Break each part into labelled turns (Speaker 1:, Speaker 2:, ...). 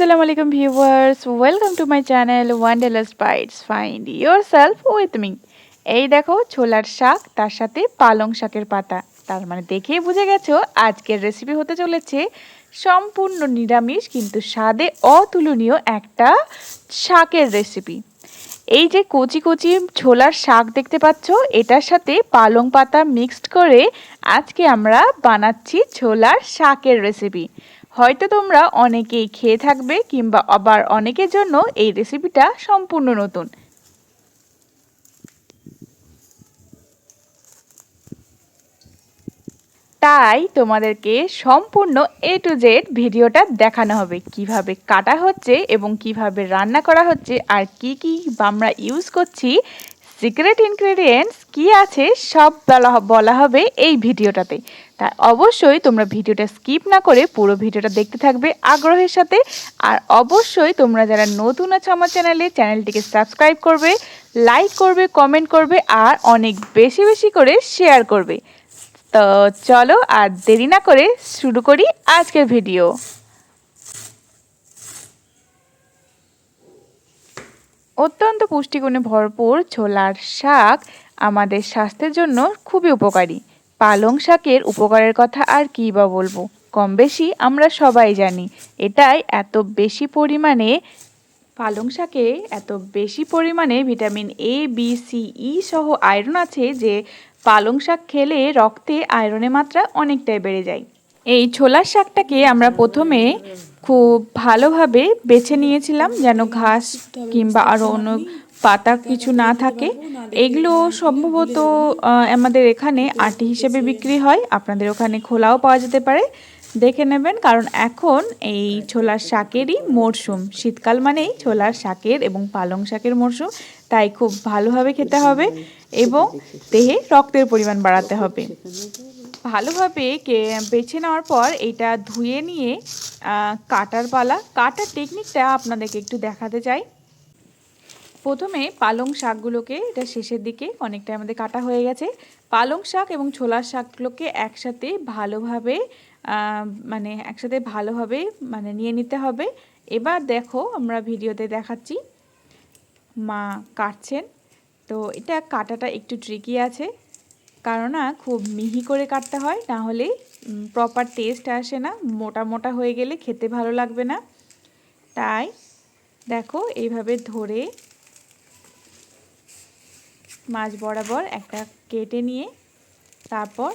Speaker 1: Assalamu alaikum viewers, welcome to my channel Wanderlust Bites. Find self with me. এই দেখো ছোলার শাক তার সাথে পালং শাকের পাতা তার মানে দেখেই বুঝে গেছো আজকের রেসিপি হতে চলেছে সম্পূর্ণ নিরামিষ কিন্তু স্বাদে অতুলনীয় একটা শাকের রেসিপি এই যে কচি কচি ছোলার শাক দেখতে পাচ্ছ এটার সাথে পালং পাতা মিক্সড করে আজকে আমরা বানাচ্ছি ছোলার শাকের রেসিপি হয়তো তোমরা অনেকেই খেয়ে থাকবে কিংবা আবার অনেকের জন্য এই রেসিপিটা সম্পূর্ণ নতুন। তাই তোমাদেরকে সম্পূর্ণ এ টু জেড ভিডিওটা দেখানো হবে, কীভাবে কাটা হচ্ছে এবং কীভাবে রান্না করা হচ্ছে আর কি কি আমরা ইউজ করছি সিক্রেট ইনগ্রেডিয়েন্টস কি আছে সব বলা বলা হবে এই ভিডিওটাতে। তাই অবশ্যই তোমরা ভিডিওটা স্কিপ না করে পুরো ভিডিওটা দেখতে থাকবে আগ্রহের সাথে। আর অবশ্যই তোমরা যারা নতুন আছো আমার চ্যানেলে, চ্যানেলটিকে সাবস্ক্রাইব করবে, লাইক করবে, কমেন্ট করবে, আর অনেক বেশি বেশি করে শেয়ার করবে। তো চলো আর দেরি না করে শুরু করি আজকের ভিডিও। অত্যন্ত পুষ্টিগুণে ভরপুর ছোলার শাক আমাদের স্বাস্থ্যের জন্য খুবই উপকারী। পালং শাকের উপকারের কথা আর কী বা বলব? কম বেশি আমরা সবাই জানি। এটাই এত বেশি পরিমাণে, পালং শাকে এত বেশি পরিমাণে vitamin A B C E সহ আয়রন আছে যে পালং শাক খেলে রক্তে আয়রনের মাত্রা অনেকটাই বেড়ে যায়। এই ছোলার শাকটাকে আমরা প্রথমে খুব ভালোভাবে বেছে নিয়েছিলাম যেন ঘাস কিংবা আরও অন্য পাতা কিছু না থাকে, এগুলো সম্ভবত আমাদের এখানে আটি হিসেবে বিক্রি হয়। আপনাদের ওখানে খোলাও পাওয়া যেতে পারে। দেখে নেবেন, কারণ এখন এই ছোলার শাকেরই মরশুম। শীতকাল মানেই ছোলার শাকের এবং পালং শাকের মরশুম। তাই খুব ভালোভাবে খেতে হবে এবং দেহে রক্তের পরিমাণ বাড়াতে হবে। ভালোভাবে কে, বেছে নেওয়ার পর এটা ধুয়ে নিয়ে কাটার পালা। কাটার টেকনিকটা আপনাদেরকে একটু দেখাতে চাই। প্রথমে পালং শাকগুলোকে, এটা শেষের দিকে অনেকটা আমাদের কাটা হয়ে গেছে। পালং শাক এবং ছোলার শাকগুলোকে একসাথে ভালোভাবে মানে একসাথে ভালোভাবে মানে নিয়ে নিতে হবে। এবার দেখো আমরা ভিডিওতে দেখাচ্ছি। মা কাটছেন। তো এটা কাটাটা একটু ট্রিকি আছে। কারণ না, খুব মিহি করে কাটতে হয়, না হলে প্রপার টেস্ট আসে না, মোটা মোটা হয়ে গেলে খেতে ভালো লাগবে না। তাই দেখো, এইভাবে ধরে মাছ বরাবর একটা কেটে নিয়ে তারপর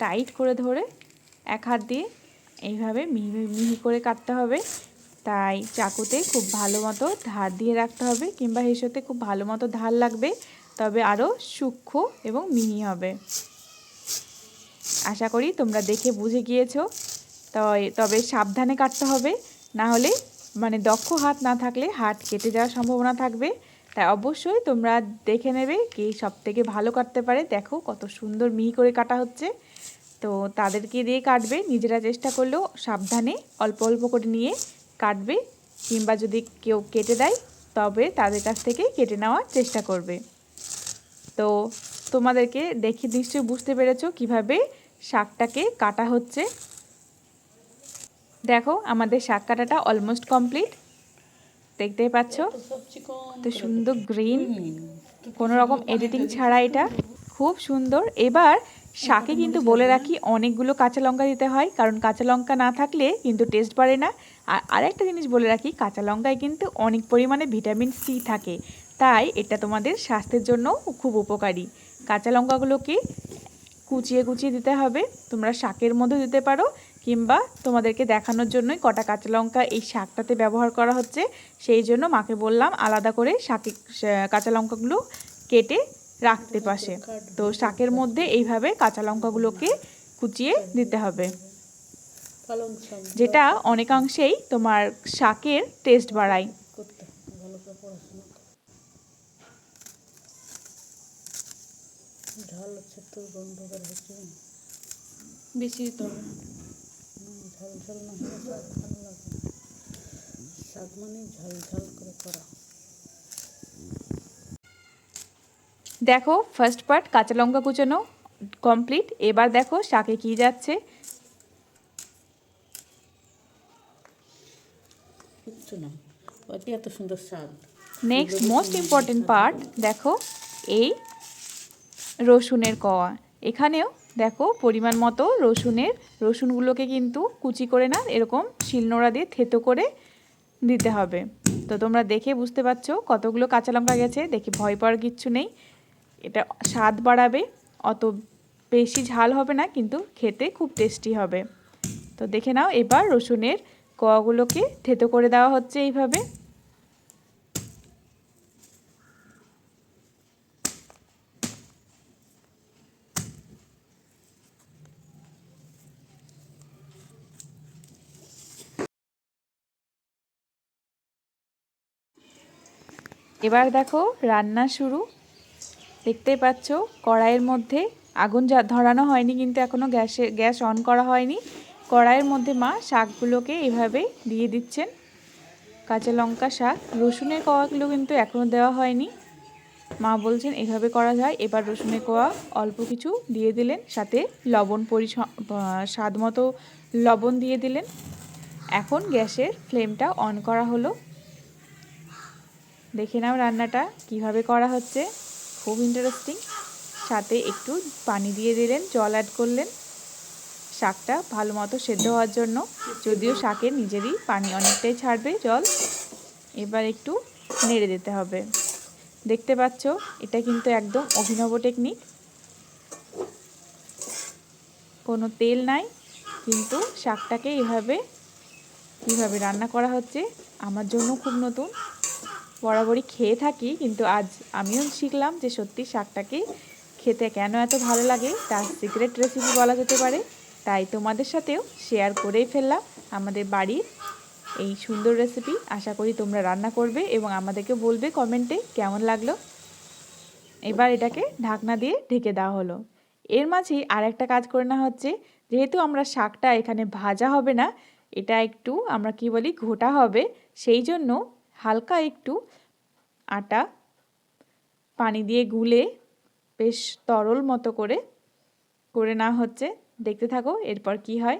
Speaker 1: টাইট করে ধরে এক হাত দিয়ে এইভাবে মিহি মিহি করে কাটতে হবে। তাই চাকুতে খুব ভালো মতো ধার দিয়ে রাখতে হবে কিংবা হেসোতে খুব ভালো মতো ধার লাগবে, তবে আরও সূক্ষ্ম এবং মিহি হবে। আশা করি তোমরা দেখে বুঝে গিয়েছো। তবে সাবধানে কাটতে হবে, না হলে মানে দক্ষ হাত না থাকলে হাত কেটে যাওয়ার সম্ভাবনা থাকবে। তাই অবশ্যই তোমরা দেখে নেবে কে সব থেকে ভালো কাটতে পারে। দেখো কত সুন্দর মিহি করে কাটা হচ্ছে। তো তাদেরকে দিয়ে কাটবে। নিজেরা চেষ্টা করলেও সাবধানে অল্প অল্প করে নিয়ে কাটবে কিংবা যদি কেউ কেটে দেয়, তবে তাদের কাছ থেকে কেটে নেওয়ার চেষ্টা করবে। তো তোমাদেরকে দেখে নিশ্চয়ই বুঝতে পেরেছ কীভাবে শাকটাকে কাটা হচ্ছে। দেখো আমাদের শাক কাটাটা অলমোস্ট কমপ্লিট দেখতেই পাচ্ছ? তো সুন্দর গ্রিন। কোনো রকম এডিটিং ছাড়া এটা। খুব সুন্দর। এবার শাকে কিন্তু বলে রাখি, অনেকগুলো কাঁচা লঙ্কা দিতে হয়, কারণ কাঁচা লঙ্কা না থাকলে কিন্তু টেস্ট বাড়ে না। আর আরেকটা জিনিস বলে রাখি, কাঁচা লঙ্কায় কিন্তু অনেক পরিমাণে ভিটামিন সি থাকে। তাই এটা তোমাদের স্বাস্থ্যের জন্য খুব উপকারী। কাঁচা লঙ্কাগুলোকে কুচিয়ে কুচিয়ে দিতে হবে। তোমরা শাকের মধ্যে দিতে পারো। কিংবা তোমাদেরকে দেখানোর জন্যই কটা কাঁচা লঙ্কা এই শাকটাতে ব্যবহার করা হচ্ছে সেই জন্য মাকে বললাম আলাদা করে শাকে কাঁচা লঙ্কাগুলো কেটে রাখতে পাশে। তো শাকের মধ্যে এইভাবে কাঁচা লঙ্কাগুলোকে কুচিয়ে দিতে হবে। যেটা অনেকাংশেই তোমার শাকের টেস্ট বাড়ায়। ঝাল হচ্ছে তো গন্ধ বের হচ্ছে। বেশি তো ঝাল ঝাল না হলে শাক ভালো লাগে না। শাক মানে ঝাল ঝাল করে করা। দেখো ফার্স্ট পার্ট কাঁচা লঙ্কা কুচানো কমপ্লিট এবার দেখো শাকে কি যাচ্ছে।
Speaker 2: কিচ্ছু না। ওতে এত সুন্দর স্বাদ।
Speaker 1: নেক্সট মোস্ট ইম্পর্টেন্ট পার্ট দেখো এই রসুনের কোয়া। এখানেও দেখো পরিমাণ মতো রসুনের, রসুনগুলোকে কিন্তু কুচি করে না, এরকম শিলনোড়া দিয়ে থেতো করে দিতে হবে। তো তোমরা দেখে বুঝতে পারছ কতগুলো কাঁচা লঙ্কা গেছে, দেখে ভয় পাওয়ার কিচ্ছু নেই। এটা স্বাদ বাড়াবে, অত বেশি ঝাল হবে না, কিন্তু খেতে খুব টেস্টি হবে। তো দেখে নাও, এবার রসুনের কোয়াগুলোকে থেতো করে দেওয়া হচ্ছে এইভাবে। এবার দেখো রান্না শুরু। দেখতেই পাচ্ছ, কড়াইয়ের মধ্যে আগুন যা ধরানো হয়নি কিন্তু এখনও গ্যাসে, গ্যাস অন করা হয়নি। কড়াইয়ের মধ্যে মা শাকগুলোকে এভাবে দিয়ে দিচ্ছেন। কাঁচা লঙ্কা শাক, রসুনের কোয়াগুলো কিন্তু এখনও দেওয়া হয়নি। মা বলছেন এভাবে করা যায়। এবার রসুনের কোয়া অল্প কিছু দিয়ে দিলেন, সাথে লবণ পরি স্বাদ মতো লবণ দিয়ে দিলেন। এখন গ্যাসের ফ্লেমটা অন করা হলো। দেখে নাও রান্নাটা, কীভাবে করা হচ্ছে। খুব ইন্টারেস্টিং সাথে একটু পানি দিয়ে দিলেন, জল অ্যাড করলেন। শাকটা ভালো মতো সেদ্ধ হওয়ার জন্য। যদিও শাকের নিজেরই পানি অনেকটাই ছাড়বে জল। এবার একটু নেড়ে দিতে হবে। দেখতে পাচ্ছ, এটা কিন্তু একদম অভিনব টেকনিক কোনো তেল নাই, কিন্তু শাকটাকে এভাবে, কীভাবে রান্না করা হচ্ছে, আমার জন্য খুব নতুন। বরাবরই খেয়ে থাকি, কিন্তু আজ আমিও শিখলাম যে সত্যি শাকটাকে খেতে কেন এত ভালো লাগে, তার সিক্রেট রেসিপি বলা যেতে পারে। তাই তোমাদের সাথেও শেয়ার করেই ফেললাম আমাদের বাড়ির এই সুন্দর রেসিপি আশা করি তোমরা রান্না করবে এবং আমাদেরকে বলবে কমেন্টে কেমন লাগল। এবার এটাকে ঢাকনা দিয়ে ঢেকে দেওয়া হলো। এর মাঝেই আর একটা কাজ করে নেওয়া হচ্ছে। যেহেতু আমরা শাকটা এখানে ভাজা হবে না, এটা একটু আমরা কি বলি, ঘোটা হবে, সেই জন্য হালকা একটু আটা পানি দিয়ে গুলে বেশ তরল মতো করে করে নেওয়া হচ্ছে। দেখতে থাকো এরপর কি হয়।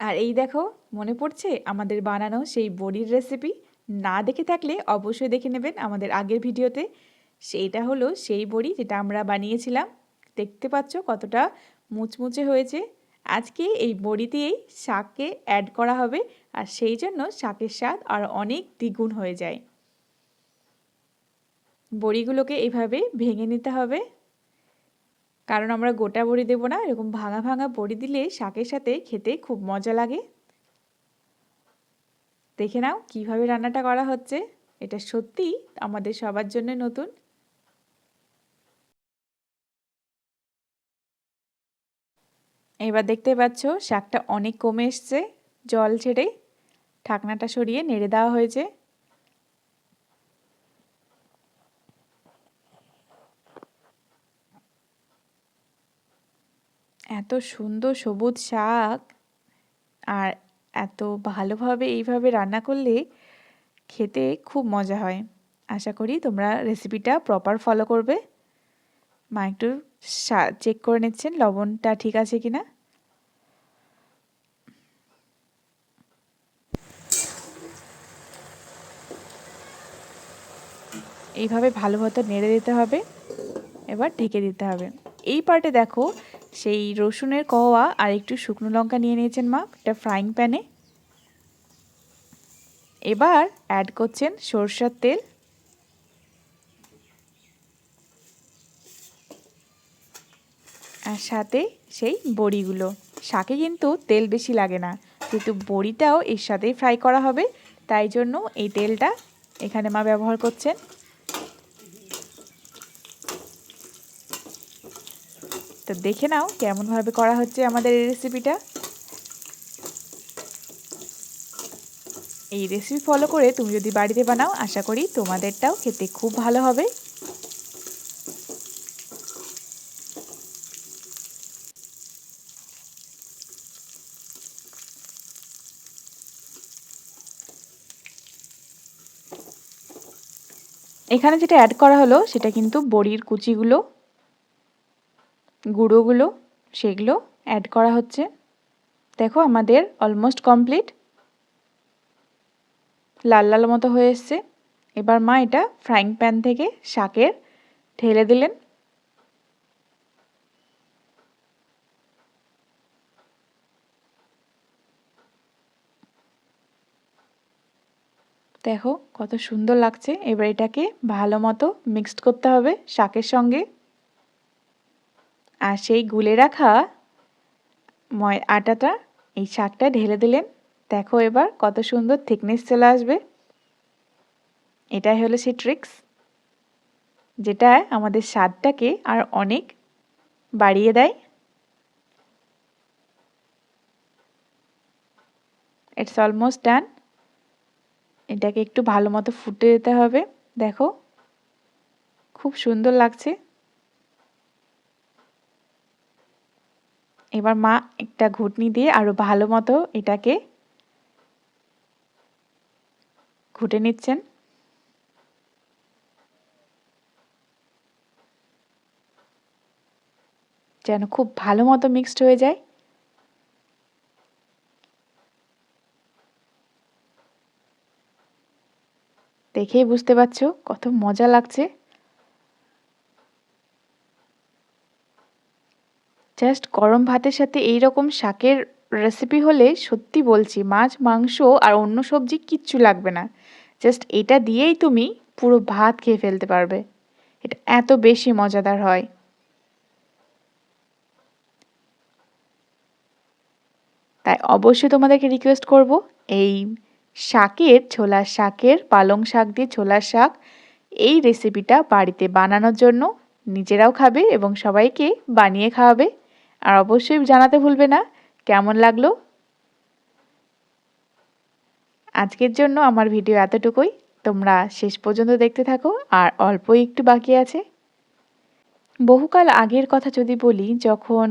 Speaker 1: আর এই দেখো, মনে পড়ছে আমাদের বানানো সেই বড়ির রেসিপি না দেখে থাকলে অবশ্যই দেখে নেবেন আমাদের আগের ভিডিওতে। সেইটা হলো সেই বড়ি যেটা আমরা বানিয়েছিলাম। দেখতে পাচ্ছ কতটা মুচমুচে হয়েছে। আজকে এই বড়ি দিয়েই শাককে অ্যাড করা হবে আর সেই জন্য শাকের স্বাদ আর অনেক দ্বিগুণ হয়ে যায়। বড়িগুলোকে এইভাবে ভেঙে নিতে হবে। কারণ আমরা গোটা বড়ি দেবো না, এরকম ভাঙা ভাঙা বড়ি দিলে শাকের সাথে খেতে খুব মজা লাগে। দেখে নাও কীভাবে রান্নাটা করা হচ্ছে। এটা সত্যি আমাদের সবার জন্য নতুন। এবার দেখতে পাচ্ছ, শাকটা অনেক কমে এসছে, জল ছেড়ে ঢাকনাটা সরিয়ে নেড়ে দেওয়া হয়েছে। এত সুন্দর সবুজ শাক, আর এত ভালোভাবে এইভাবে রান্না করলে খেতে খুব মজা হয়। আশা করি তোমরা রেসিপিটা প্রপার ফলো করবে। মা একটু চেক করে নিচ্ছেন, লবণটা ঠিক আছে কিনা? এইভাবে ভালো মতো নেড়ে দিতে হবে, এবার ঢেকে দিতে হবে। এই পার্টে দেখো, সেই রসুনের কওয়া আর একটু শুকনো লঙ্কা নিয়ে নিয়েছেন মা, একটা ফ্রাইং প্যানে এবার অ্যাড করছেন সরষের তেল। আর সাথে সেই বড়িগুলো। শাকে কিন্তু তেল বেশি লাগে না যেহেতু বড়িটাও এর সাথেই ফ্রাই করা হবে। তাই জন্য এই তেলটা এখানে মা ব্যবহার করছেন। তো দেখে নাও কেমনভাবে করা হচ্ছে আমাদের এই রেসিপিটা এই রেসিপি ফলো করে তুমি যদি বাড়িতে বানাও, আশা করি তোমাদেরটাও খেতে খুব ভালো হবে। এখানে যেটা অ্যাড করা হলো, সেটা কিন্তু বড়ির কুচিগুলো, গুঁড়োগুলো, সেগুলো অ্যাড করা হচ্ছে। দেখো আমাদের অলমোস্ট কমপ্লিট লাল লাল মতো হয়ে এসছে। এবার মা এটা ফ্রাইং প্যান থেকে শাকের ঢেলে দিলেন। দেখো, কত সুন্দর লাগছে। এবার এটাকে ভালো মতো মিক্সড করতে হবে শাকের সঙ্গে। আর সেই গুলে রাখা ময়, আটাটা, এই শাকটা ঢেলে দিলেন। দেখো এবার কত সুন্দর থিকনেস চলে আসবে। এটাই হলো সেই ট্রিক্স যেটা আমাদের স্বাদটাকে আর অনেক বাড়িয়ে দেয়। ইটস অলমোস্ট ডান এটাকে একটু ভালো মতো ফুটে দিতে হবে। দেখো, খুব সুন্দর লাগছে। এবার মা একটা ঘুটনি দিয়ে আরও ভালো মতো এটাকে ঘুটে নিচ্ছেন। যেন খুব ভালো মতো মিক্সড হয়ে যায়। দেখেই বুঝতে পারছ কত মজা লাগছে। জাস্ট গরম ভাতের সাথে এই রকম শাকের রেসিপি হলে সত্যি বলছি, মাছ, মাংস আর অন্য সবজি কিচ্ছু লাগবে না। জাস্ট এটা দিয়েই তুমি পুরো ভাত খেয়ে ফেলতে পারবে। এটা এত বেশি মজাদার হয়। তাই অবশ্যই তোমাদেরকে রিকোয়েস্ট করব, এই শাকের ছোলার শাকের, পালং শাক দিয়ে ছোলার শাক। এই রেসিপিটা বাড়িতে বানানোর জন্য নিজেরাও খাবে এবং সবাইকে বানিয়ে খাওয়াবে। আর অবশ্যই জানাতে ভুলবে না, কেমন লাগল? আজকের জন্য আমার ভিডিও এতটুকুই। তোমরা শেষ পর্যন্ত দেখতে থাকো, আর অল্পই একটু বাকি আছে। বহুকাল আগের কথা যদি বলি, যখন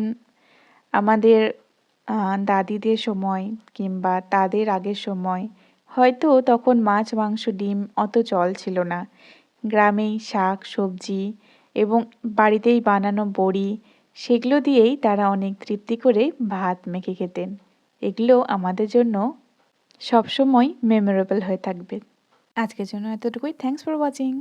Speaker 1: আমাদের দাদিদের সময় কিংবা তাদের আগের সময় হয়তো তখন মাছ, মাংস, ডিম অত চল ছিল না। গ্রামেই শাক, সবজি এবং বাড়িতেই বানানো বড়ি, সেগুলো দিয়েই তারা অনেক তৃপ্তি করে ভাত মেখে খেতেন। এগুলো আমাদের জন্য সবসময় মেমোরেবল হয়ে থাকবে। আজকের জন্য এতটুকুই। Thanks for watching